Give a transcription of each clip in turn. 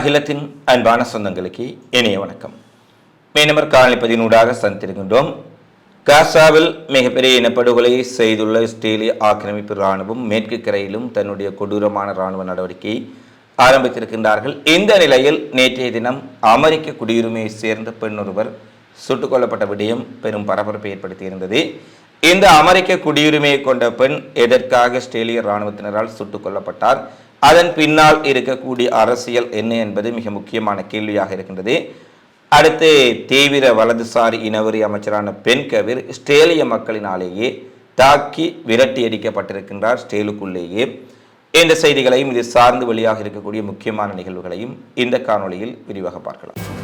அகிலத்தின் அன்பான சொந்தங்களுக்கு இணைய வணக்கம். மீனவர் காலனிப்பதினூடாக சந்திருக்கின்றோம் காசாவில் மிகப்பெரிய இனப்படுகொலை செய்துள்ள இஸ்ரேலிய ஆக்கிரமிப்பு இராணுவம் மேற்கு கரையிலும் தன்னுடைய கொடூரமான இராணுவ நடவடிக்கையை ஆரம்பித்திருக்கின்றார்கள். இந்த நிலையில் நேற்றைய தினம் அமெரிக்க குடியுரிமையை சேர்ந்த பெண் ஒருவர் சுட்டுக் கொல்லப்பட்ட விடயம் பெரும் பரபரப்பை ஏற்படுத்தியிருந்தது. இந்த அமெரிக்க குடியுரிமையை கொண்ட பெண் எதற்காக இஸ்ரேலிய இராணுவத்தினரால் சுட்டுக் கொல்லப்பட்டார்? அதன் பின்னால் இருக்கக்கூடிய அரசியல் என்ன என்பது மிக முக்கியமான கேள்வியாக இருக்கின்றது. அடுத்து தீவிர வலதுசாரி இனவரி அமைச்சரான பெண் கவிர் இஸ்ரேலிய மக்களினாலேயே தாக்கி விரட்டி அடிக்கப்பட்டிருக்கின்றார் ஸ்டேலுக்குள்ளேயே இந்த செய்திகளையும் இது சார்ந்து வெளியாக இருக்கக்கூடிய முக்கியமான நிகழ்வுகளையும் இந்த காணொளியில் விரிவாக பார்க்கலாம்.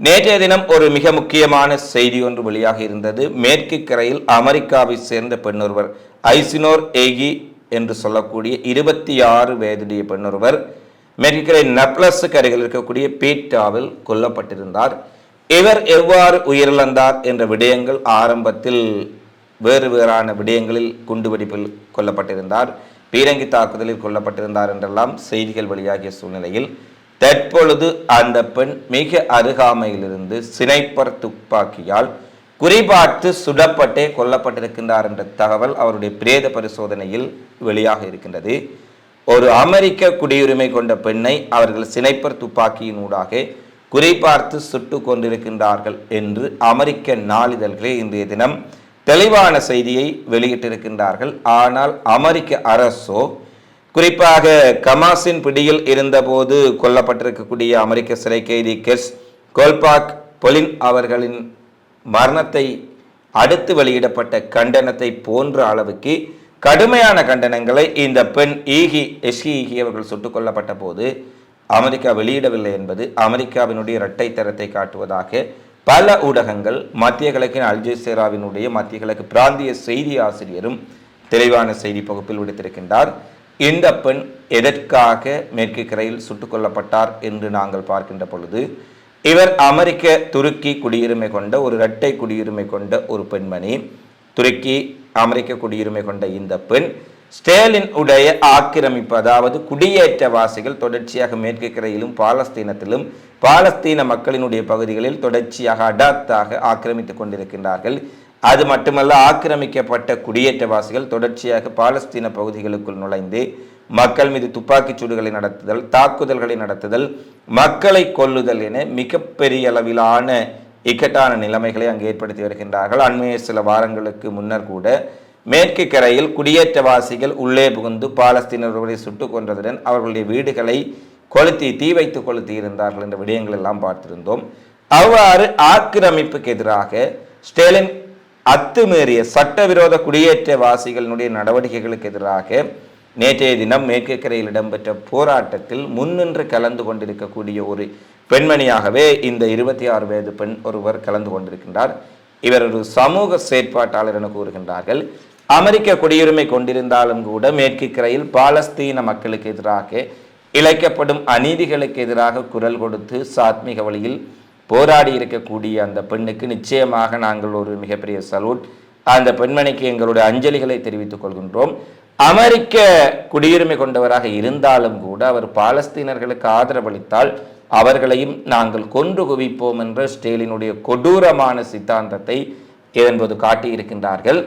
நேற்றைய தினம் ஒரு மிக முக்கியமான செய்தி ஒன்று வெளியாக இருந்தது. மேற்கு கரையில் அமெரிக்காவை சேர்ந்த பெண்ணொருவர் ஐசினோர் ஏகி என்று சொல்லக்கூடிய இருபத்தி ஆறு வயதுடைய பெண்ணொருவர் மேற்கு கரை நப்லஸுக்கு அருகில் இருக்கக்கூடிய பீட்டாவில் கொல்லப்பட்டிருந்தார். இவர் எவ்வாறு உயிரிழந்தார் என்ற விடயங்கள் ஆரம்பத்தில் வேறு வேறான விடயங்களில் குண்டுவெடிப்பில் கொல்லப்பட்டிருந்தார். பீரங்கி தாக்குதலில் கொல்லப்பட்டிருந்தார் என்றெல்லாம் செய்திகள் வெளியாகிய சூழ்நிலையில் தற்பொழுது அந்த பெண் மிக அருகாமையிலிருந்து சினைப்பர் துப்பாக்கியால் குறிபார்த்து சுடப்பட்டே கொல்லப்பட்டிருக்கின்றார் என்ற தகவல் அவருடைய பிரேத பரிசோதனையில் வெளியாக இருக்கின்றது. ஒரு அமெரிக்க குடியுரிமை கொண்ட பெண்ணை அவர்கள் சினைப்பர் துப்பாக்கியினூடாக குறிபார்த்து சுட்டு கொண்டிருக்கின்றார்கள் என்று அமெரிக்க நாளிதழ்களே இன்றைய தினம் தெளிவான செய்தியை வெளியிட்டிருக்கின்றார்கள். ஆனால் அமெரிக்க அரசோ குறிப்பாக கமாஸின் பிடியில் இருந்தபோது கொல்லப்பட்டிருக்கக்கூடிய அமெரிக்க சிறை கைதி கெஸ் கோல்பாக் பொலின் அவர்களின் மரணத்தை அடுத்து வெளியிடப்பட்ட கண்டனத்தை போன்ற அளவுக்கு கடுமையான கண்டனங்களை இந்த பெண் ஈகி எஸ்ஹி ஈகி அவர்கள் சுட்டுக் கொல்லப்பட்ட போது அமெரிக்கா வெளியிடவில்லை என்பது அமெரிக்காவினுடைய இரட்டை தரத்தை காட்டுவதாக பல ஊடகங்கள் மத்திய கிழக்கின் அல்ஜெசீராவினுடைய மத்திய கிழக்கு பிராந்திய செய்தி ஆசிரியரும் தெளிவான செய்தி பகுப்பில் விடுத்திருக்கின்றார். இந்த பெண் எதற்காக மேற்கு கரையில் சுட்டுக் கொல்லப்பட்டார் என்று நாங்கள் பார்க்கின்ற பொழுது இவர் அமெரிக்க துருக்கி குடியுரிமை கொண்ட ஒரு இரட்டை குடியுரிமை கொண்ட ஒரு பெண்மணி. துருக்கி அமெரிக்க குடியுரிமை கொண்ட இந்த பெண் ஸ்டேலின் உடைய ஆக்கிரமிப்பு அதாவது குடியேற்றவாசிகள் தொடர்ச்சியாக மேற்கு கரையிலும் பாலஸ்தீனத்திலும் பாலஸ்தீன மக்களினுடைய பகுதிகளில் தொடர்ச்சியாக அடாத்தாக ஆக்கிரமித்துக் கொண்டிருக்கின்றார்கள். அது மட்டுமல்ல ஆக்கிரமிக்கப்பட்ட குடியேற்றவாசிகள் தொடர்ச்சியாக பாலஸ்தீன பகுதிகளுக்குள் நுழைந்து மக்கள் மீது துப்பாக்கிச் சூடுகளை நடத்துதல் தாக்குதல்களை நடத்துதல் மக்களை கொல்லுதல் என மிகப்பெரிய அளவிலான இக்கட்டான நிலைமைகளை அங்கு ஏற்படுத்தி வருகின்றார்கள். அண்மைய சில வாரங்களுக்கு முன்னர் கூட மேற்கு கரையில் குடியேற்றவாசிகள் உள்ளே புகுந்து பாலஸ்தீனர்களை சுட்டுக் கொன்றதுடன் அவர்களுடைய வீடுகளை கொளுத்தி தீ வைத்து கொளுத்தி இருந்தார்கள் என்ற விடயங்கள் எல்லாம் பார்த்திருந்தோம். அவ்வாறு ஆக்கிரமிப்புக்கு எதிராக ஸ்டேலின் அத்துமீறிய சட்டவிரோத குடியேற்றவாசிகளினுடைய நடவடிக்கைகளுக்கு எதிராக நேற்றைய தினம் மேற்கு கரையில் இடம்பெற்ற போராட்டத்தில் முன்னின்று கலந்து கொண்டிருக்கக்கூடிய ஒரு பெண்மணியாகவே இந்த இருபத்தி ஆறு வயது பெண் ஒருவர் கலந்து கொண்டிருக்கின்றார். இவர் ஒரு சமூக செயற்பாட்டாளர் என கூறுகின்றார்கள். அமெரிக்க குடியுரிமை கொண்டிருந்தாலும் கூட மேற்கு கரையில் பாலஸ்தீன மக்களுக்கு எதிராக இழைக்கப்படும் அநீதிகளுக்கு எதிராக குரல் கொடுத்து சாத்மீக வழியில் போராடி இருக்கக்கூடிய அந்த பெண்ணுக்கு நிச்சயமாக நாங்கள் ஒரு மிகப்பெரிய சலூட். அந்த பெண்மணிக்கு எங்களுடைய அஞ்சலிகளை தெரிவித்துக் கொள்கின்றோம். அமெரிக்க குடியுரிமை கொண்டவராக இருந்தாலும் கூட அவர் பாலஸ்தீனர்களுக்கு ஆதரவளித்தால் அவர்களையும் நாங்கள் கொன்று குவிப்போம் என்ற ஸ்டேலினுடைய கொடூரமான சித்தாந்தத்தை இதன்போது காட்டியிருக்கின்றார்கள்.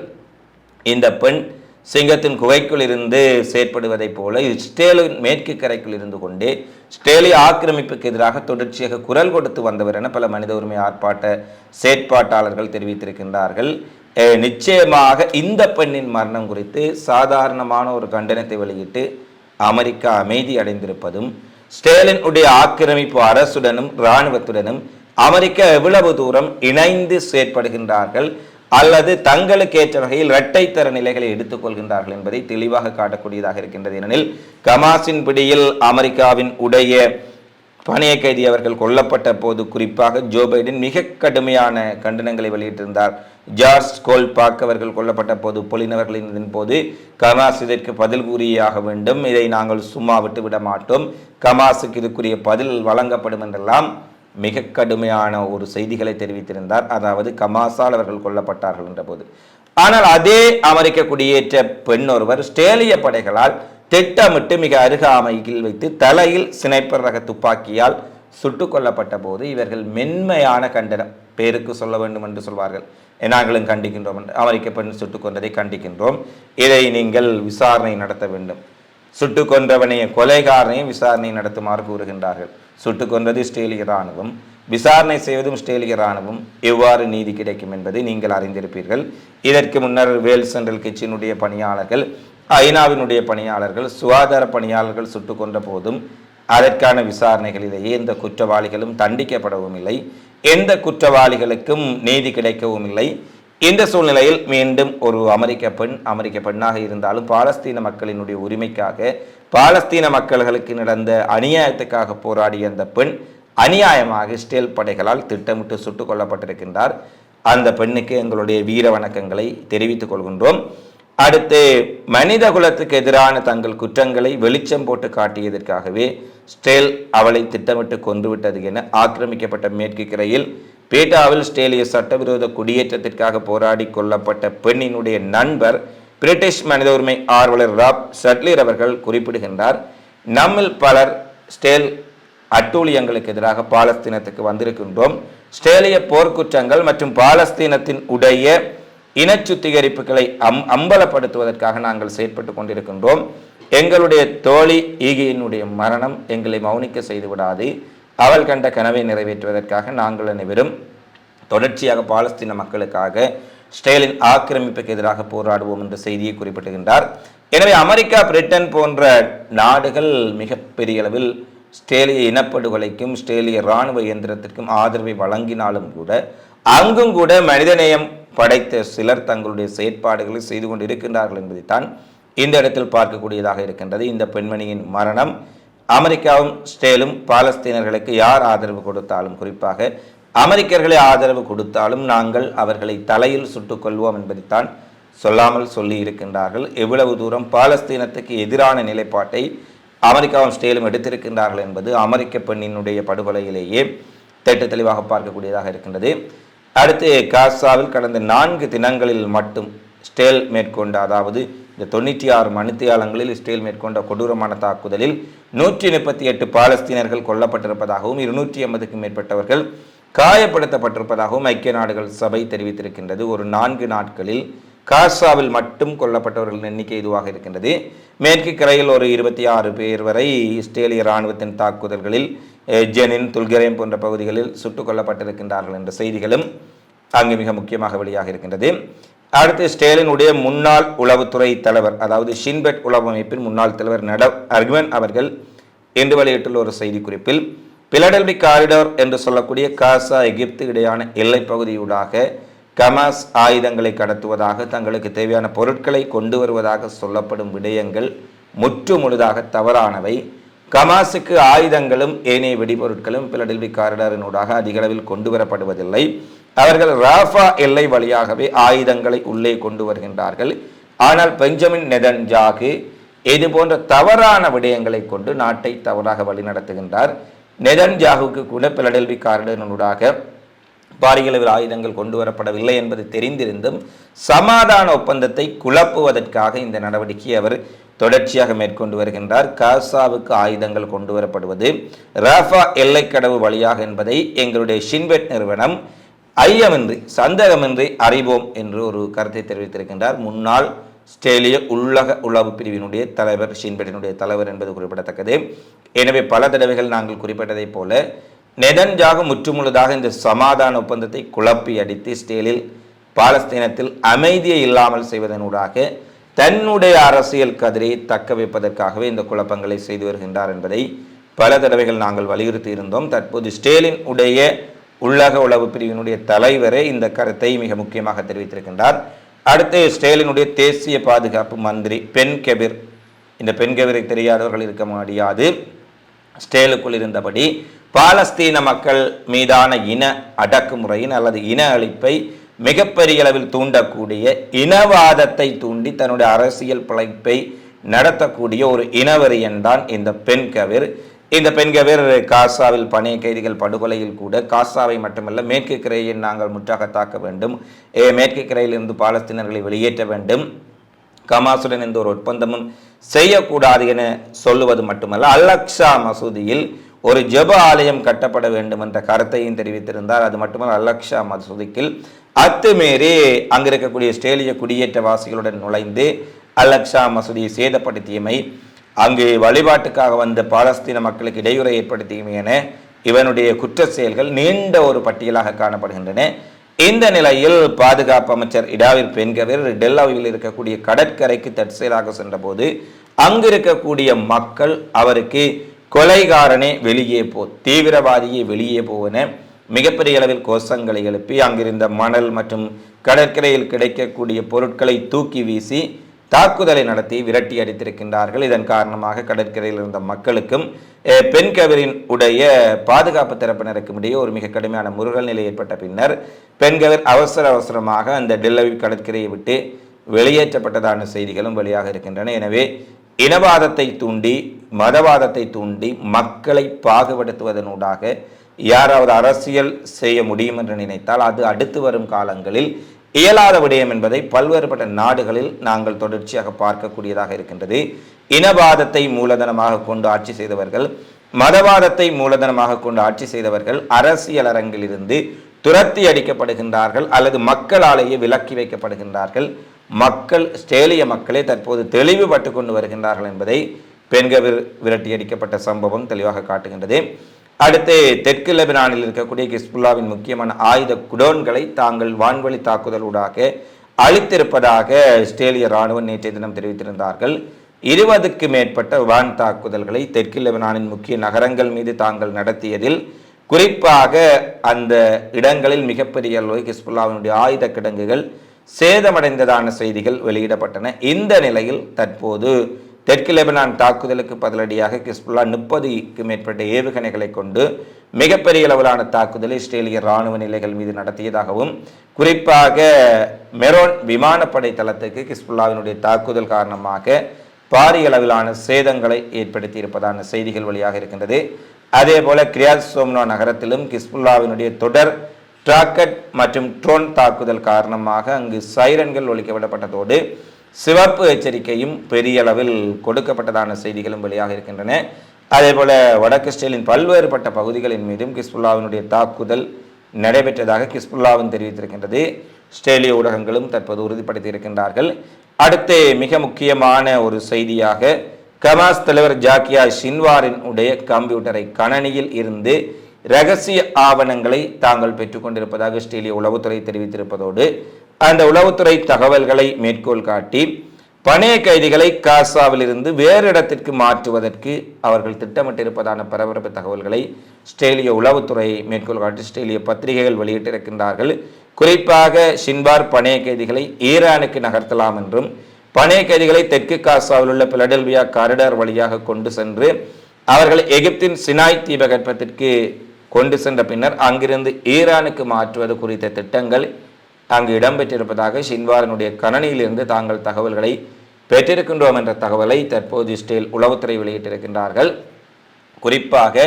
இந்த பெண் சிங்கத்தின் குகைக்குள் இருந்து செயற்படுவதைப் போல ஸ்டேலின் மேற்கு கரைக்குள் இருந்து கொண்டே ஸ்டேலிய ஆக்கிரமிப்புக்கு எதிராக தொடர்ச்சியாக குரல் கொடுத்து வந்தவர் என பல மனித உரிமை ஆர்ப்பாட்ட செயற்பாட்டாளர்கள் தெரிவித்திருக்கின்றார்கள். நிச்சயமாக இந்த பெண்ணின் மரணம் குறித்து சாதாரணமான ஒரு கண்டனத்தை வெளியிட்டு அமெரிக்கா அமைதி அடைந்திருப்பதும் ஸ்டேலினுடைய ஆக்கிரமிப்பு அரசுடனும் இராணுவத்துடனும் அமெரிக்கா எவ்வளவு தூரம் இணைந்து செயற்படுகின்றார்கள் அல்லது தங்களுக்கு ஏற்ற வகையில் இரட்டைத்தர நிலைகளை எடுத்துக்கொள்கின்றார்கள் என்பதை தெளிவாக காட்டக்கூடியதாக இருக்கின்றது. ஏனெனில் கமாஸின் பிடியில் அமெரிக்காவின் உடைய பணிய கைதி அவர்கள் கொல்லப்பட்ட போது குறிப்பாக ஜோ பைடன் மிக கடுமையான கண்டனங்களை வெளியிட்டிருந்தார். ஜார்ஜ் கோல்பாக் அவர்கள் கொல்லப்பட்ட போது பொலினவர்களின் போது கமாஸ் இதற்கு பதில் கூறியாக வேண்டும். இதை நாங்கள் சும்மா விட்டு விட மாட்டோம். கமாஸுக்கு இதுக்குரிய பதில் வழங்கப்படும் என்றெல்லாம் மிக கடுமையான ஒரு செய்திகளை தெரிவித்திருந்தார். அதாவது கமாசால் அவர்கள் கொல்லப்பட்டார்கள் என்ற போது ஆனால் அதே அமெரிக்க குடியேற்ற பெண் ஒருவர் ஸ்டேலிய படைகளால் திட்டமிட்டு மிக அருகாமையில் வைத்து தலையில் சினைப்பர் ரக துப்பாக்கியால் சுட்டுக் கொல்லப்பட்ட போது இவர்கள் மென்மையான கண்டனம். பேருக்கு சொல்ல வேண்டும் என்று சொல்வார்கள். நாங்களும் கண்டிக்கின்றோம் என்று. அமெரிக்க பெண் சுட்டுக் கொண்டதை கண்டிக்கின்றோம். இதை நீங்கள் விசாரணை நடத்த வேண்டும். சுட்டு கொன்றவனையும் கொலைகாரனையும் விசாரணை நடத்துமாறு கூறுகின்றார்கள். சுட்டு கொன்றது இஸ்ரேலிய இராணுவம். விசாரணை செய்வதும் இஸ்ரேலிய இராணுவம். எவ்வாறு நீதி கிடைக்கும் என்பதை நீங்கள் அறிந்திருப்பீர்கள். இதற்கு முன்னர் வேல் சென்ட்ரல் கிச்சினுடைய பணியாளர்கள் ஐநாவினுடைய பணியாளர்கள் சுகாதார பணியாளர்கள் சுட்டு கொன்ற போதும் அதற்கான விசாரணைகளிலேயே எந்த குற்றவாளிகளும் தண்டிக்கப்படவும் இல்லை எந்த குற்றவாளிகளுக்கும் நீதி கிடைக்கவும் இல்லை இந்த சூழ்நிலையில் மீண்டும் ஒரு அமெரிக்க பெண் அமெரிக்க பெண்ணாக இருந்தாலும் பாலஸ்தீன மக்களினுடைய உரிமைக்காக பாலஸ்தீன மக்கள்களுக்கு நடந்த அநியாயத்துக்காக போராடிய அந்த பெண் அநியாயமாக இஸ்ரேல் படைகளால் திட்டமிட்டு சுட்டுக் கொல்லப்பட்டிருக்கின்றார். அந்த பெண்ணுக்கு எங்களுடைய வீர வணக்கங்களை தெரிவித்துக் கொள்கின்றோம். அடுத்து மனித குலத்துக்கு எதிரான தங்கள் குற்றங்களை வெளிச்சம் போட்டு காட்டியதற்காகவே ஸ்டேல் அவளை திட்டமிட்டு கொன்றுவிட்டது என ஆக்கிரமிக்கப்பட்ட மேற்கு கரையில் பேட்டாவில் ஸ்டேலிய சட்டவிரோத குடியேற்றத்திற்காக போராடி கொல்லப்பட்ட பெண்ணினுடைய நண்பர் பிரிட்டிஷ் மனித உரிமை ஆர்வலர் ராப் சட்லீர் அவர்கள் குறிப்பிடுகின்றார் நம்மில் பலர் ஸ்டேல் அட்டூழியங்களுக்கு எதிராக பாலஸ்தீனத்துக்கு வந்திருக்கின்றோம். ஸ்டேலிய போர்க்குற்றங்கள் மற்றும் பாலஸ்தீனத்தின் உடைய இன சுத்திகரிப்புகளை அம் அம்பலப்படுத்துவதற்காக நாங்கள் செயற்பட்டு கொண்டிருக்கின்றோம். எங்களுடைய தோழி ஈகியினுடைய மரணம் எங்களை மௌனிக்க செய்து விடாது. அவள் கண்ட கனவை நிறைவேற்றுவதற்காக நாங்கள் அனைவரும் தொடர்ச்சியாக பாலஸ்தீன மக்களுக்காக ஸ்டேலின் ஆக்கிரமிப்புக்கு எதிராக போராடுவோம் என்ற செய்தியை குறிப்பிட்டுகின்றார். எனவே அமெரிக்கா பிரிட்டன் போன்ற நாடுகள் மிகப்பெரிய அளவில் ஸ்டேலிய இனப்படுகொலைக்கும் ஸ்டேலிய இராணுவ இயந்திரத்திற்கும் ஆதரவை வழங்கினாலும் கூட அங்கும் கூட மனிதநேயம் படைத்த சிலர் தங்களுடைய செயற்பாடுகளை செய்து கொண்டு இருக்கின்றார்கள் என்பதைத்தான் இந்த இடத்தில் பார்க்கக்கூடியதாக இருக்கின்றது. இந்த பெண்மணியின் மரணம் அமெரிக்காவும் ஸ்டேலும் பாலஸ்தீனர்களுக்கு யார் ஆதரவு கொடுத்தாலும் குறிப்பாக அமெரிக்கர்களை ஆதரவு கொடுத்தாலும் நாங்கள் அவர்களை தலையில் சுட்டுக்கொள்வோம் என்பதைத்தான் சொல்லாமல் சொல்லி இருக்கின்றார்கள் எவ்வளவு தூரம் பாலஸ்தீனத்துக்கு எதிரான நிலைப்பாட்டை அமெரிக்காவும் ஸ்டேலும் எடுத்திருக்கின்றார்கள் என்பது அமெரிக்க பெண்ணினுடைய படுகொலையிலேயே திட்ட தெளிவாக பார்க்கக்கூடியதாக இருக்கின்றது. அடுத்து காசாவில் கடந்த நான்கு தினங்களில் மட்டும் ஸ்டேல் மேற்கொண்ட அதாவது இந்த தொண்ணூற்றி ஆறு மணித்தியாலங்களில் இஸ்ரேல் மேற்கொண்ட கொடூரமான தாக்குதலில் நூற்றி முப்பத்தி எட்டு பாலஸ்தீனர்கள் கொல்லப்பட்டிருப்பதாகவும் இருநூற்றி ஐம்பதுக்கும் மேற்பட்டவர்கள் காயப்படுத்தப்பட்டிருப்பதாகவும் ஐக்கிய நாடுகள் சபை தெரிவித்திருக்கின்றது. ஒரு நான்கு நாட்களில் காசாவில் மட்டும் கொல்லப்பட்டவர்களின் எண்ணிக்கை இதுவாக இருக்கின்றது. மேற்கு கரையில் ஒரு இருபத்தி ஆறு பேர் வரை இஸ்ரேலிய இராணுவத்தின் தாக்குதல்களில் ஜெனின் துல்கரேம் போன்ற பகுதிகளில் சுட்டுக் கொல்லப்பட்டிருக்கின்றார்கள் என்ற செய்திகளும் அங்கு மிக முக்கியமாக வெளியாக இருக்கின்றது. அடுத்து ஸ்டேலினுடைய முன்னாள் உளவுத்துறை தலைவர் அதாவது ஷின்பெட் உளவு அமைப்பின் முன்னாள் தலைவர் நட அர்குவன் அவர்கள் இன்று வெளியிட்டுள்ள ஒரு செய்திக்குறிப்பில் பிலடெல்பி காரிடோர் என்று சொல்லக்கூடிய காசா எகிப்து இடையான எல்லைப் பகுதியூடாக கமாஸ் ஆயுதங்களை கடத்துவதாக தங்களுக்கு தேவையான பொருட்களை கொண்டு வருவதாக சொல்லப்படும் விடயங்கள் முற்று முழுதாக தவறானவை. கமாஸுக்கு ஆயுதங்களும் ஏனைய வெடிபொருட்களும் பிலடெல்வி காரிடாரினூடாக அதிக அளவில் கொண்டு வரப்படுவதில்லை அவர்கள் ராஃபா எல்லை வழியாகவே ஆயுதங்களை உள்ளே கொண்டு வருகின்றார்கள். ஆனால் பெஞ்சமின் நெதன்ஜாகு இது போன்ற தவறான விடயங்களை கொண்டு நாட்டை தவறாக வழிநடத்துகின்றார். நெதன்ஜாகுக்கு கூட பிலடெல்வி காரிடனூடாக பாரிய அளவில் ஆயுதங்கள் கொண்டு வரப்படவில்லை என்பது தெரிந்திருந்தும் சமாதான ஒப்பந்தத்தை குழப்புவதற்காக இந்த நடவடிக்கையை அவர் தொடர்ச்சியாக மேற்கொண்டு வருகின்றார். காசாவுக்கு ஆயுதங்கள் கொண்டு வரப்படுவது ராஃபா எல்லைக்கடவு வழியாக என்பதை எங்களுடைய ஷின்பெட் நிறுவனம் ஐயமின்றி சந்தேகமின்றி அறிவோம் என்று ஒரு கருத்தை தெரிவித்திருக்கின்றார். முன்னாள் ஸ்டேலிய உள்ளக உளவு பிரிவினுடைய தலைவர் ஷின்பெட்டினுடைய தலைவர் என்பது குறிப்பிடத்தக்கது. எனவே பல தடவைகள் நாங்கள் குறிப்பிட்டதைப் போல நெதன்ஜாக முற்றுமுழுதாக இந்த சமாதான ஒப்பந்தத்தை குழப்பி அடித்து ஸ்டேலில் பாலஸ்தீனத்தில் அமைதியை இல்லாமல் செய்வதனூடாக தன்னுடைய அரசியல் கதிரை தக்க வைப்பதற்காகவே இந்த குழப்பங்களை செய்து வருகின்றார் என்பதை பல தடவைகள் நாங்கள் வலியுறுத்தி இருந்தோம். தற்போது ஸ்டேலின் உடைய உள்ளக உளவு பிரிவினுடைய தலைவரே இந்த கருத்தை மிக முக்கியமாக தெரிவித்திருக்கின்றார். அடுத்து ஸ்டேலினுடைய தேசிய பாதுகாப்பு மந்திரி பென் கெபிர். இந்த பெண் கெபிரை தெரியாதவர்கள் இருக்க முடியாது. ஸ்டேலுக்குள் இருந்தபடி பாலஸ்தீன மக்கள் மீதான இன அடக்குமுறையின் அல்லது இன அழிப்பை மிகப்பெரிய அளவில் தூண்டக்கூடிய இனவாதத்தை தூண்டி தன்னுடைய அரசியல் பிழைப்பை நடத்தக்கூடிய ஒரு இனவரியன் தான் இந்த பெண் கவிர் இந்த பெண்கவர் காசாவில் பணைய கைதிகள் படுகொலையில் கூட காசாவை மட்டுமல்ல மேற்கு கிரையை நாங்கள் முற்றாக தாக்க வேண்டும். ஏ, மேற்கு கிரையிலிருந்து பாலஸ்தீனர்களை வெளியேற்ற வேண்டும். கமாசுடன் எந்த ஒரு ஒப்பந்தமும் செய்யக்கூடாது என சொல்லுவது மட்டுமல்ல அலக்ஷா மசூதியில் ஒரு ஜெப ஆலயம் கட்டப்பட வேண்டும் என்ற கருத்தையும் தெரிவித்திருந்தார். அது மட்டுமல்ல அல்லக்ஷா மசூதிக்கில் அத்துமீறி அங்கு இருக்கக்கூடிய ஸ்டேலிய குடியேற்றவாசிகளுடன் நுழைந்து அல்லக்ஷா மசூதியை சேதப்படுத்தியமை அங்கு வழிபாட்டுக்காக வந்த பாலஸ்தீன மக்களுக்கு இடையூறை ஏற்படுத்தியமை என இவனுடைய குற்ற செயல்கள் நீண்ட ஒரு பட்டியலாக காணப்படுகின்றன. இந்த நிலையில் பாதுகாப்பு அமைச்சர் இடாவிர் பெண்கவர் டெல்லாவில் இருக்கக்கூடிய கடற்கரைக்கு தற்செயலாக சென்றபோது அங்கு இருக்கக்கூடிய மக்கள் அவருக்கு கொலைகாரனே வெளியே போ தீவிரவாதியை வெளியே போவன மிகப்பெரிய அளவில் கோஷங்களை எழுப்பி அங்கிருந்த மணல் மற்றும் கடற்கரையில் கிடைக்கக்கூடிய பொருட்களை தூக்கி வீசி தாக்குதலை நடத்தி விரட்டி அடித்திருக்கின்றார்கள். இதன் காரணமாக கடற்கரையில் இருந்த மக்களுக்கும் பெண் கவரின் உடைய பாதுகாப்பு தரப்பினருக்கும் இடையே ஒரு மிக கடுமையான முருகல் நிலை ஏற்பட்ட பின்னர் பெண்கவர் அவசர அவசரமாக அந்த டெல்லவி கடற்கரையை விட்டு வெளியேற்றப்பட்டதான செய்திகளும் வெளியாக இருக்கின்றன. எனவே இனவாதத்தை தூண்டி மதவாதத்தை தூண்டி மக்களை பாகுபடுத்துவதனூடாக யாராவது அரசியல் செய்ய முடியும் என்று நினைத்தால் அது அடுத்து வரும் காலங்களில் இயலாத விடயம் என்பதை பல்வேறுபட்ட நாடுகளில் நாங்கள் தொடர்ச்சியாக பார்க்கக்கூடியதாக இருக்கின்றது. இனவாதத்தை மூலதனமாக கொண்டு ஆட்சி செய்தவர்கள் மதவாதத்தை மூலதனமாக கொண்டு ஆட்சி செய்தவர்கள் அரசியல் அரங்கிலிருந்து துரத்தி அடிக்கப்படுகின்றார்கள் அல்லது மக்களாலேயே விலக்கி வைக்கப்படுகின்றார்கள். மக்கள் ஸ்டேலிய மக்களே தற்போது தெளிவுபட்டு கொண்டு வருகின்றார்கள் என்பதை பெண்கள் விரட்டியடிக்கப்பட்ட சம்பவம் தெளிவாக காட்டுகின்றது. அடுத்து தெற்கு லெபனானில் இருக்கக்கூடிய கிஸ்புல்லாவின் முக்கியமான ஆயுத குடோன்களை தாங்கள் வான்வழி தாக்குதலூடாக அளித்திருப்பதாக இஸ்ரேலிய ராணுவம் நேற்றைய தினம் தெரிவித்திருந்தார்கள். இருபதுக்கு மேற்பட்ட வான் தாக்குதல்களை தெற்கு லெபனானின் முக்கிய நகரங்கள் மீது தாங்கள் நடத்தியதில் குறிப்பாக அந்த இடங்களில் மிகப்பெரிய அளவு ஹிஸ்புல்லாவினுடைய ஆயுத கிடங்குகள் சேதமடைந்ததான செய்திகள் வெளியிடப்பட்டன. இந்த நிலையில் தற்போது தெற்கு லெபனான் தாக்குதலுக்கு பதிலடியாக கிஸ்புல்லா முப்பதுக்கு மேற்பட்ட ஏவுகணைகளை கொண்டு மிகப்பெரிய அளவிலான தாக்குதலை இஸ்ரேலிய ராணுவ நிலைகள் மீது நடத்தியதாகவும் குறிப்பாக மெரோன் விமானப்படை தளத்துக்கு கிஸ்புல்லாவினுடைய தாக்குதல் காரணமாக பாரிய அளவிலான சேதங்களை ஏற்படுத்தி இருப்பதான செய்திகள் வழியாக இருக்கின்றது. அதே போல கிரியாஸ் சோம்னா நகரத்திலும் கிஸ்புல்லாவினுடைய தொடர் டிராக்கட் மற்றும் ட்ரோன் தாக்குதல் காரணமாக அங்கு சைரன்கள் ஒழிக்கப்படப்பட்டதோடு சிவப்பு எச்சரிக்கையும் பெரிய அளவில் கொடுக்கப்பட்டதான செய்திகளும் வெளியாக இருக்கின்றன. அதேபோல வடக்கு இஸ்ரேலின் பல்வேறுபட்ட பகுதிகளின் மீதும் கிஸ்புல்லாவினுடைய தாக்குதல் நடைபெற்றதாக கிஸ்புல்லாவும் தெரிவித்திருக்கின்றது. இஸ்ரேலிய ஊடகங்களும் தற்போது உறுதிப்படுத்தி இருக்கின்றார்கள். அடுத்து மிக முக்கியமான ஒரு செய்தியாக கமாஸ் தலைவர் ஜாக்கியா ஷின்வாரின் உடைய கம்ப்யூட்டரை கணனியில் இருந்து ரகசிய ஆவணங்களை தாங்கள் பெற்றுக்கொண்டிருப்பதாக இஸ்ரேலிய உளவுத்துறை தெரிவித்திருப்பதோடு அந்த உளவுத்துறை தகவல்களை மேற்கோள் காட்டி பணைய கைதிகளை காசாவிலிருந்து வேறு இடத்திற்கு மாற்றுவதற்கு அவர்கள் திட்டமிட்டிருப்பதான பரபரப்பு தகவல்களை இஸ்ரேலிய உளவுத்துறை மேற்கோள் காட்டி இஸ்ரேலிய பத்திரிகைகள் வெளியிட்டிருக்கின்றார்கள். குறிப்பாக ஷின்பார் பணைய கைதிகளை ஈரானுக்கு நகர்த்தலாம் என்றும் பணைய கைதிகளை தெற்கு காசாவில் உள்ள பிலடெல்வியா காரிடார் வழியாக கொண்டு சென்று அவர்கள் எகிப்தின் சினாய் தீபகற்பத்திற்கு கொண்டு சென்ற பின்னர் அங்கிருந்து ஈரானுக்கு மாற்றுவது குறித்த திட்டங்கள் அங்கு இடம்பெற்றிருப்பதாக ஷின்வாரனுடைய கணனியிலிருந்து தாங்கள் தகவல்களை பெற்றிருக்கின்றோம் என்ற தகவலை தற்போது இஸ்ரேல் உளவுத்துறை வெளியிட்டிருக்கின்றார்கள். குறிப்பாக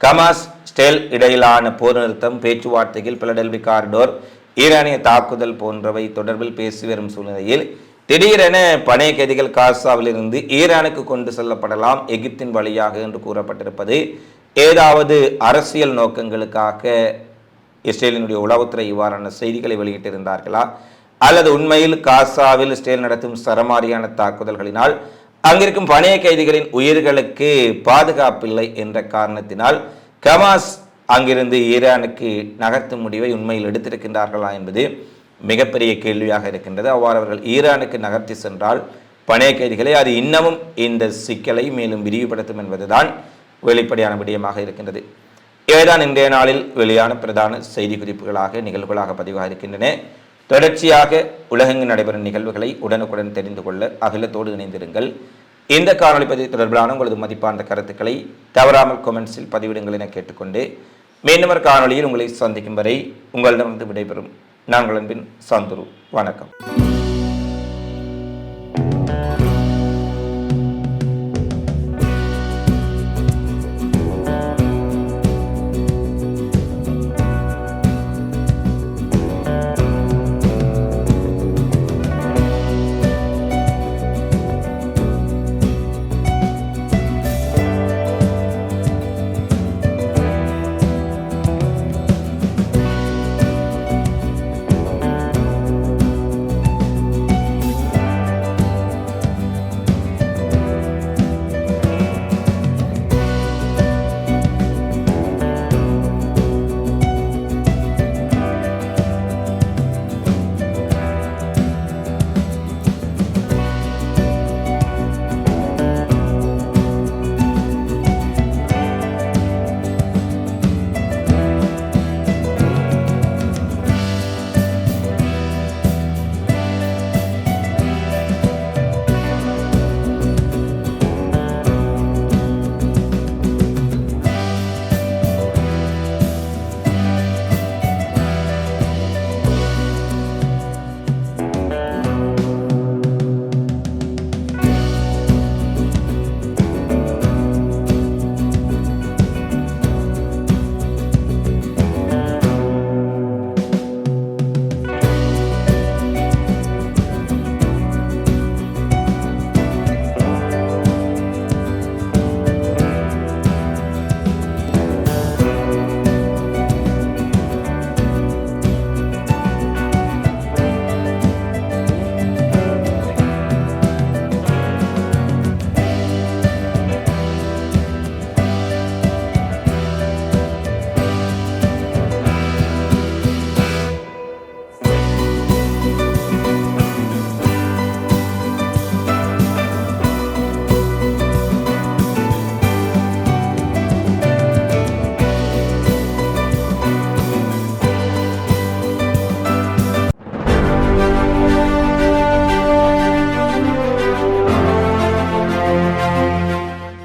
கமாஸ் ஸ்டேல் இடையிலான போர் நிறுத்தம் பேச்சுவார்த்தையில் பிலடெல்வி காரிடோர் ஈரானிய தாக்குதல் போன்றவை தொடர்பில் பேசி வரும் சூழ்நிலையில் திடீரென பணைய கைதிகள் காசாவிலிருந்து ஈரானுக்கு கொண்டு செல்லப்படலாம் எகிப்தின் வழியாக என்று கூறப்பட்டிருப்பது ஏதாவது அரசியல் நோக்கங்களுக்காக இஸ்ரேலினுடைய உளவுத்துறை இவ்வாறான செய்திகளை வெளியிட்டிருந்தார்களா? அல்லது உண்மையில் காசாவில் இஸ்ரேல் நடத்தும் சரமாரியான தாக்குதல்களினால் அங்கிருக்கும் பணைய கைதிகளின் உயிர்களுக்கு பாதுகாப்பில்லை என்ற காரணத்தினால் கமாஸ் அங்கிருந்து ஈரானுக்கு நகர்த்தும் முடிவை உண்மையில் எடுத்திருக்கின்றார்களா என்பது மிகப்பெரிய கேள்வியாக இருக்கின்றது. அவ்வாறு அவர்கள் ஈரானுக்கு நகர்த்தி சென்றால் பணைய கைதிகளை அது இன்னமும் இந்த சிக்கலை மேலும் விரிவுபடுத்தும் என்பதுதான் வெளிப்படையான விடயமாக இருக்கின்றது. இவைதான் இன்றைய நாளில் வெளியான பிரதான செய்தி குறிப்புகளாக நிகழ்வுகளாக பதிவாக இருக்கின்றன தொடர்ச்சியாக உலகெங்கு நடைபெறும் நிகழ்வுகளை உடனுக்குடன் தெரிந்து கொள்ள அகிலத்தோடு இணைந்திருங்கள். இந்த காணொளி பதிவு தொடர்பிலான உங்களது மதிப்பான கருத்துக்களை தவறாமல் கொமெண்ட்ஸில் பதிவிடுங்கள் என கேட்டுக்கொண்டு மீண்டும் ஒரு காணொளியில் உங்களை சந்திக்கும் வரை உங்களிடமிருந்து விடைபெறும். நாங்கள் அன்பின் சந்துரு வணக்கம்.